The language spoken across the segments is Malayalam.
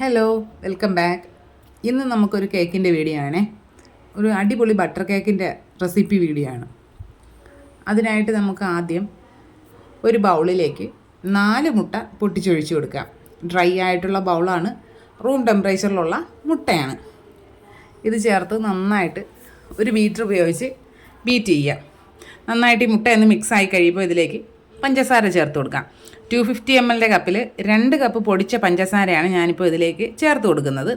ഹലോ വെൽക്കം ബാക്ക് ഇന്ന് നമുക്കൊരു കേക്കിന്റെ വീഡിയോ ആണേ. ഒരു അടിപൊളി ബട്ടർ കേക്കിന്റെ റെസിപ്പി വീഡിയോ ആണ്. അതിനായിട്ട് നമുക്ക് ആദ്യം ഒരു ബൗളിലേക്ക് നാല് മുട്ട പൊട്ടിച്ചൊഴിച്ചു കൊടുക്കാം. ഡ്രൈ ആയിട്ടുള്ള ബൗളാണ് റൂം ടെമ്പറേച്ചറിലുള്ള മുട്ടയാണ്. ഇത് ചേർത്ത് നന്നായിട്ട് ഒരു ബീറ്റർ ഉപയോഗിച്ച് ബീറ്റ് ചെയ്യുക. നന്നായിട്ട് ഈ മുട്ട ഒന്ന് മിക്സ് ആയി കഴിയുമ്പോൾ ഇതിലേക്ക് പഞ്ചസാര ചേർത്ത് കൊടുക്കാം. ടു ഫിഫ്റ്റി എം എല്ലിന്റെ കപ്പിൽ രണ്ട് കപ്പ് പൊടിച്ച പഞ്ചസാരയാണ് ഞാനിപ്പോൾ ഇതിലേക്ക് ചേർത്ത് കൊടുക്കുന്നത്.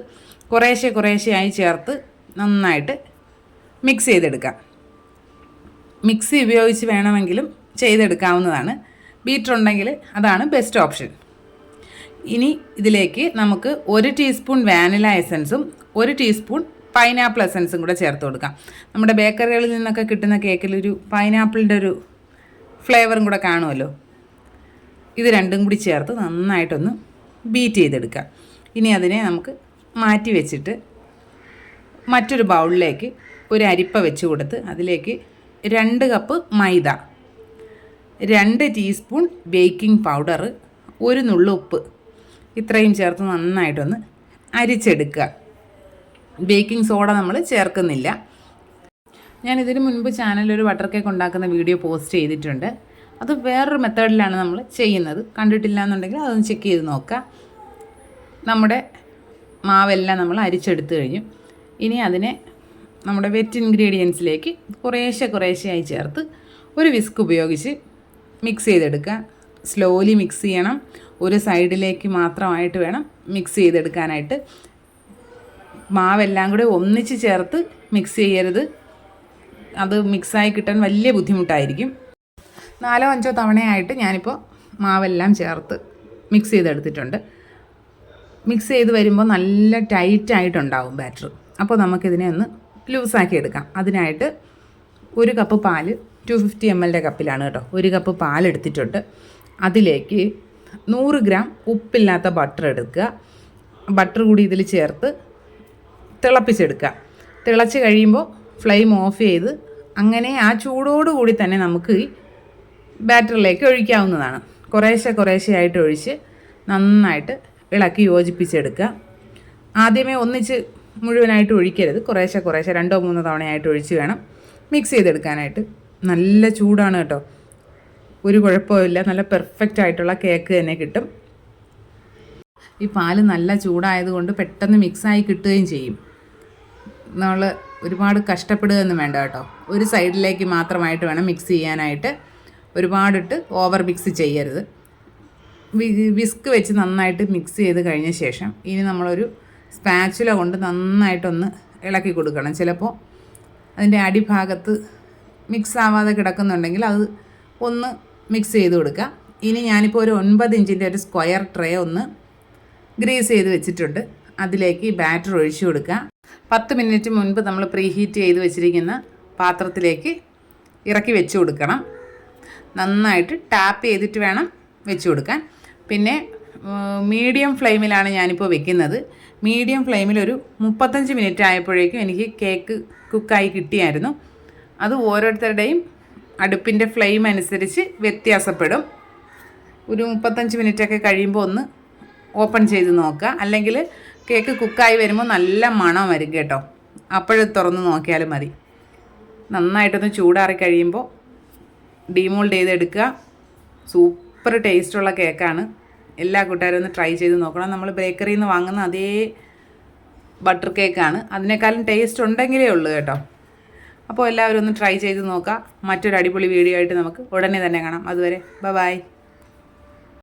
കുറേശ്ശെ കുറേശ്ശെയായി ചേർത്ത് നന്നായിട്ട് മിക്സ് ചെയ്തെടുക്കാം. മിക്സി ഉപയോഗിച്ച് വേണമെങ്കിലും ചെയ്തെടുക്കാവുന്നതാണ്. ബീറ്റർ ഉണ്ടെങ്കിൽ അതാണ് ബെസ്റ്റ് ഓപ്ഷൻ ഇനി ഇതിലേക്ക് നമുക്ക് ഒരു ടീസ്പൂൺ വാനില എസൻസും ഒരു ടീസ്പൂൺ പൈനാപ്പിൾ എസൻസും കൂടെ ചേർത്ത് കൊടുക്കാം. നമ്മുടെ ബേക്കറികളിൽ നിന്നൊക്കെ കിട്ടുന്ന കേക്കിലൊരു പൈനാപ്പിളിന്റെ ഒരു ഫ്ലേവറും കൂടെ കാണുമല്ലോ. ഇത് രണ്ടും കൂടി ചേർത്ത് നന്നായിട്ടൊന്ന് ബീറ്റ് ചെയ്തെടുക്കുക. ഇനി അതിനെ നമുക്ക് മാറ്റി വെച്ചിട്ട് മറ്റൊരു ബൗളിലേക്ക് ഒരു അരിപ്പ വെച്ച് കൊടുത്ത് അതിലേക്ക് രണ്ട് കപ്പ് മൈദ രണ്ട് ടീസ്പൂൺ ബേക്കിംഗ് പൗഡർ ഒരു നുള്ളു ഉപ്പ് ഇത്രയും ചേർത്ത് നന്നായിട്ടൊന്ന് അരിച്ചെടുക്കുക. ബേക്കിംഗ് സോഡ നമ്മൾ ചേർക്കുന്നില്ല. ഞാൻ ഇതിന് മുൻപ് ചാനലിൽ ഒരു ബട്ടർ കേക്ക് ഉണ്ടാക്കുന്ന വീഡിയോ പോസ്റ്റ് ചെയ്തിട്ടുണ്ട്. അത് വേറൊരു മെത്തേഡിലാണ് നമ്മൾ ചെയ്യുന്നത്. കണ്ടിട്ടില്ല എന്നുണ്ടെങ്കിൽ അതൊന്ന് ചെക്ക് ചെയ്ത് നോക്കാം നമ്മുടെ മാവെല്ലാം നമ്മൾ അരിച്ചെടുത്ത് കഴിഞ്ഞു. ഇനി അതിനെ നമ്മുടെ വെറ്റ് ഇൻഗ്രീഡിയൻസിലേക്ക് കുറേശ്ശെ കുറേശ്ശെയായി ചേർത്ത് ഒരു വിസ്ക് ഉപയോഗിച്ച് മിക്സ് ചെയ്തെടുക്കുക. സ്ലോലി മിക്സ് ചെയ്യണം. ഒരു സൈഡിലേക്ക് മാത്രമായിട്ട് വേണം മിക്സ് ചെയ്തെടുക്കാനായിട്ട്. മാവെല്ലാം കൂടെ ഒന്നിച്ച് ചേർത്ത് മിക്സ് ചെയ്യരുത്. അത് മിക്സായി കിട്ടാൻ വലിയ ബുദ്ധിമുട്ടായിരിക്കും. നാലോ അഞ്ചോ തവണയായിട്ട് ഞാനിപ്പോൾ മാവെല്ലാം ചേർത്ത് മിക്സ് ചെയ്തെടുത്തിട്ടുണ്ട്. മിക്സ് ചെയ്ത് വരുമ്പോൾ നല്ല ടൈറ്റ് ആയിട്ടുണ്ടാവും ബാറ്റർ അപ്പോൾ നമുക്കിതിനെ ഒന്ന് ലൂസാക്കി എടുക്കാം. അതിനായിട്ട് ഒരു കപ്പ് പാൽ ടു ഫിഫ്റ്റി എം എല്ലിന്റെ കപ്പിലാണ് കേട്ടോ. ഒരു കപ്പ് പാൽ എടുത്തിട്ടുണ്ട്. അതിലേക്ക് നൂറ് ഗ്രാം ഉപ്പില്ലാത്ത ബട്ടർ എടുക്കുക. ബട്ടർ കൂടി ഇതിൽ ചേർത്ത് തിളപ്പിച്ചെടുക്കുക. തിളച്ച് കഴിയുമ്പോൾ ഫ്ലെയിം ഓഫ് ചെയ്ത് അങ്ങനെ ആ ചൂടോടുകൂടി തന്നെ നമുക്ക് ഈ ബാറ്ററിലേക്ക് ഒഴിക്കാവുന്നതാണ്. കുറേശ്ശെ കുറേശ്ശെ ആയിട്ട് ഒഴിച്ച് നന്നായിട്ട് ഇളക്കി യോജിപ്പിച്ചെടുക്കുക. ആദ്യമേ ഒന്നിച്ച് മുഴുവനായിട്ട് ഒഴിക്കരുത്. കുറേശ്ശെ കുറേശ്ശെ രണ്ടോ മൂന്നോ തവണയായിട്ട് ഒഴിച്ച് വേണം മിക്സ് ചെയ്തെടുക്കാനായിട്ട്. നല്ല ചൂടാണ് കേട്ടോ. ഒരു കുഴപ്പമില്ല നല്ല പെർഫെക്റ്റ് ആയിട്ടുള്ള കേക്ക് തന്നെ കിട്ടും. ഈ പാൽ നല്ല ചൂടായതുകൊണ്ട് പെട്ടെന്ന് മിക്സായി കിട്ടുകയും ചെയ്യും. നമ്മൾ ഒരുപാട് കഷ്ടപ്പെടുകയൊന്നും വേണ്ട കേട്ടോ. ഒരു സൈഡിലേക്ക് മാത്രമായിട്ട് വേണം മിക്സ് ചെയ്യാനായിട്ട്. ഒരുപാടിട്ട് ഓവർ മിക്സ് ചെയ്യരുത്. വിസ്ക് വെച്ച് നന്നായിട്ട് മിക്സ് ചെയ്ത് കഴിഞ്ഞ ശേഷം ഇനി നമ്മളൊരു സ്പാച്ചുല കൊണ്ട് നന്നായിട്ടൊന്ന് ഇളക്കി കൊടുക്കണം. ചിലപ്പോൾ അതിന്റെ അടിഭാഗത്ത് മിക്സ് ആവാതെ കിടക്കുന്നുണ്ടെങ്കിൽ അത് ഒന്ന് മിക്സ് ചെയ്ത് കൊടുക്കുക ഇനി ഞാനിപ്പോൾ ഒരു ഒൻപത് ഇഞ്ചിന്റെ ഒരു സ്ക്വയർ ട്രേ ഒന്ന് ഗ്രീസ് ചെയ്ത് വെച്ചിട്ടുണ്ട്. അതിലേക്ക് ഈ ബാറ്റർ ഒഴിച്ചു കൊടുക്കുക പത്ത് മിനിറ്റ് മുൻപ് നമ്മൾ പ്രീഹീറ്റ് ചെയ്ത് വെച്ചിരിക്കുന്ന പാത്രത്തിലേക്ക് ഇറക്കി വെച്ച് കൊടുക്കണം. നന്നായിട്ട് ടാപ്പ് ചെയ്തിട്ട് വേണം വെച്ച് കൊടുക്കാൻ. പിന്നെ മീഡിയം ഫ്ലെയിമിലാണ് ഞാനിപ്പോൾ വെക്കുന്നത്. മീഡിയം ഫ്ലെയിമിൽ ഒരു മുപ്പത്തഞ്ച് മിനിറ്റ് ആയപ്പോഴേക്കും എനിക്ക് കേക്ക് കുക്കായി കിട്ടിയായിരുന്നു. അത് ഓരോരുത്തരുടെയും അടുപ്പിന്റെ ഫ്ലെയിം അനുസരിച്ച് വ്യത്യാസപ്പെടും. ഒരു മുപ്പത്തഞ്ച് മിനിറ്റൊക്കെ കഴിയുമ്പോൾ ഒന്ന് ഓപ്പൺ ചെയ്ത് നോക്കുക. അല്ലെങ്കിൽ കേക്ക് കുക്കായി വരുമ്പോൾ നല്ല മണം വരും കേട്ടോ. അപ്പോഴത് തുറന്ന് നോക്കിയാലും മതി. നന്നായിട്ടൊന്ന് ചൂടാറി കഴിയുമ്പോൾ ഡീമോൾഡ് ചെയ്തെടുക്കുക. സൂപ്പർ ടേസ്റ്റുള്ള കേക്കാണ് എല്ലാ കൂട്ടുകാരും ഒന്ന് ട്രൈ ചെയ്ത് നോക്കണം. നമ്മൾ ബേക്കറിയിൽ നിന്ന് വാങ്ങുന്ന അതേ ബട്ടർ കേക്കാണ് അതിനേക്കാളും ടേസ്റ്റ് ഉണ്ടെങ്കിലേ ഉള്ളൂ കേട്ടോ. അപ്പോൾ എല്ലാവരും ഒന്ന് ട്രൈ ചെയ്ത് നോക്കുക. മറ്റൊരു അടിപൊളി വീഡിയോ ആയിട്ട് നമുക്ക് ഉടനെ തന്നെ കാണാം. അതുവരെ ബൈ